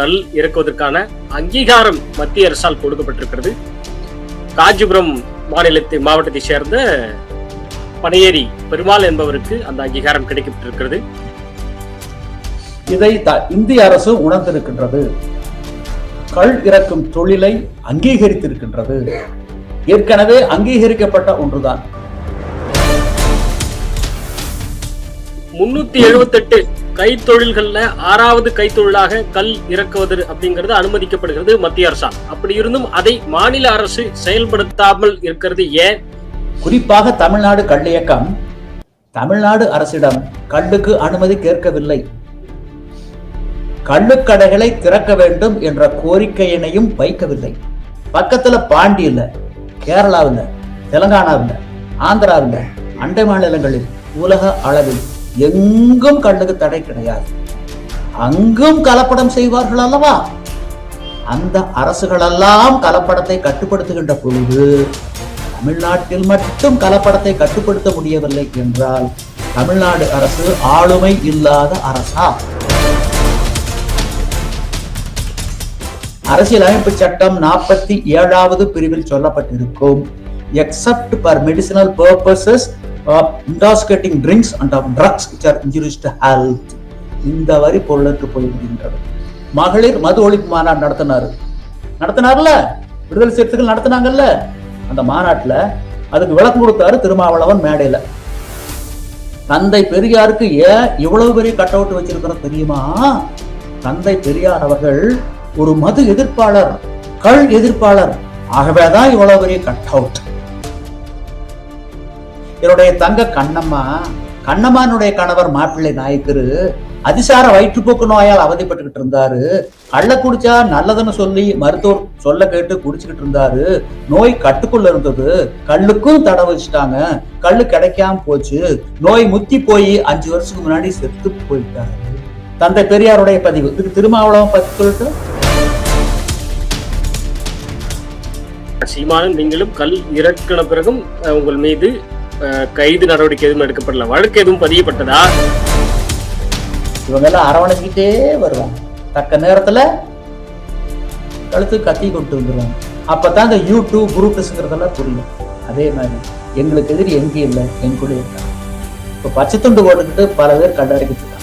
கல் இறக்குவதற்கான அங்கீகாரம் மத்திய அரசால் கொடுக்கப்பட்டிருக்கிறது. காஞ்சிபுரம் மாநிலத்தை மாவட்டத்தை சேர்ந்த பனையேரி பெருமாள் என்பவருக்கு அந்த அங்கீகாரம் கிடைக்கப்பட்டிருக்கிறது. இதை த- இந்திய அரசு உணர்ந்திருக்கின்றது. கல் இறக்கும் தொழிலை அங்கீகரித்திருக்கின்றது. ஏற்கனவே அங்கீகரிக்கப்பட்ட ஒன்றுதான். முன்னூத்தி எழுபத்தெட்டு கைத்தொழில்கள்ல ஆறாவது கைத்தொழிலாக கல் இறக்குவது அப்படிங்கிறது அனுமதிக்கப்படுகிறது மத்திய அரசால். அப்படி இருந்தும் அதை மாநில அரசு செயல்படுத்தாமல் இருக்கிறது ஏன்? குறிப்பாக தமிழ்நாடு கல் இயக்கம் தமிழ்நாடு அரசிடம் கல்லுக்கு அனுமதி கேட்கவில்லை. கள்ளுக்கடைகளை திறக்க வேண்டும் என்ற கோரிக்கையினையும் வைக்கவில்லை. பக்கத்துல பாண்டியில கேரளாவில் தெலங்கானாவில் ஆந்திராவில் அண்டை மாநிலங்களில் உலக அளவில் எங்கும் கண்ணுக்கு தடை கிடையாது. அங்கும் கலப்படம் செய்வார்கள் அல்லவா? அந்த அரசுகளெல்லாம் கலப்படத்தை கட்டுப்படுத்துகின்ற பொழுது தமிழ்நாட்டில் மட்டும் கலப்படத்தை கட்டுப்படுத்த முடியவில்லை என்றால் தமிழ்நாடு அரசு ஆளுமை இல்லாத அரசா? அரசியலமைப்பு சட்டம் நாற்பத்தி ஏழாவது பிரிவில் சொல்லப்பட்டிருக்கும். Except for medicinal purposes of intoxicating drinks and of drugs which are injurious to health இந்த வரி பொருளுக்கு போய்விடுகின்றது. மகளிர் மது ஒழிப்பு மாநாடு நடத்தினாரு. நடத்தினார்ல? விடுதலை சிறுத்தைகள் நடத்தினாங்கல்ல? அந்த மாநாட்டுல அதுக்கு விளக்கம் கொடுத்தாரு திருமாவளவன் மேடையில. தந்தை பெரியாருக்கு ஏன் இவ்வளவு பெரிய கட் அவுட் வச்சிருக்கிறோம் தெரியுமா? தந்தை பெரியார் அவர்கள் ஒரு மது எதிர்ப்பாளர் கள் எதிர்ப்பாளர். ஆகவேதான் இவ்வளவு பெரிய கட் அவுட் என்னுடைய தங்க கண்ணம்மா கண்ணம்மானுடைய கணவர் மாப்பிள்ளை நாயக்கரு அதிசார வயிற்றுப்போக்கு நோயால் அவதிப்பட்டுக்கிட்டு இருந்தாரு. கள்ள குடிச்சா நல்லதுன்னு சொல்லி மருத்துவர் சொல்ல கேட்டு குடிச்சுக்கிட்டு இருந்தாரு. நோய் கட்டுக்குள்ள இருந்தது. கல்லுக்கும் தடை வச்சுட்டாங்க. கல்லு கிடைக்காம போச்சு. நோய் முத்தி போய் அஞ்சு வருஷத்துக்கு முன்னாடி செத்து போயிட்டாரு. தந்தை பெரியாருடைய பதிவு. இதுக்கு திருமாவளவன் பத்தி சொல்லிட்டு. சீமானும் நீங்களும் கல் இறக்கின பிறகும் உங்கள் மீது கைது நடவடிக்கை எதுவும் எடுக்கப்படல. வழக்கு எதுவும் பதியப்பட்டதா? இவங்க எல்லாம் அரவணைச்சிக்கிட்டே வருவாங்க. தக்க நேரத்துல கழுத்து கத்தி கொண்டு வந்துருவாங்க. அப்பதான் இந்த யூடியூப் குரூப்ஸ்ங்கிறதெல்லாம் புரியும். அதே மாதிரி எங்களுக்கு எதிரி எங்கேயும் இல்லை என் கூட இருக்காங்க. இப்போ பச்சை துண்டு போட்டுக்கிட்டு பல பேர் கண்டறிக்கிட்டு இருக்காங்க.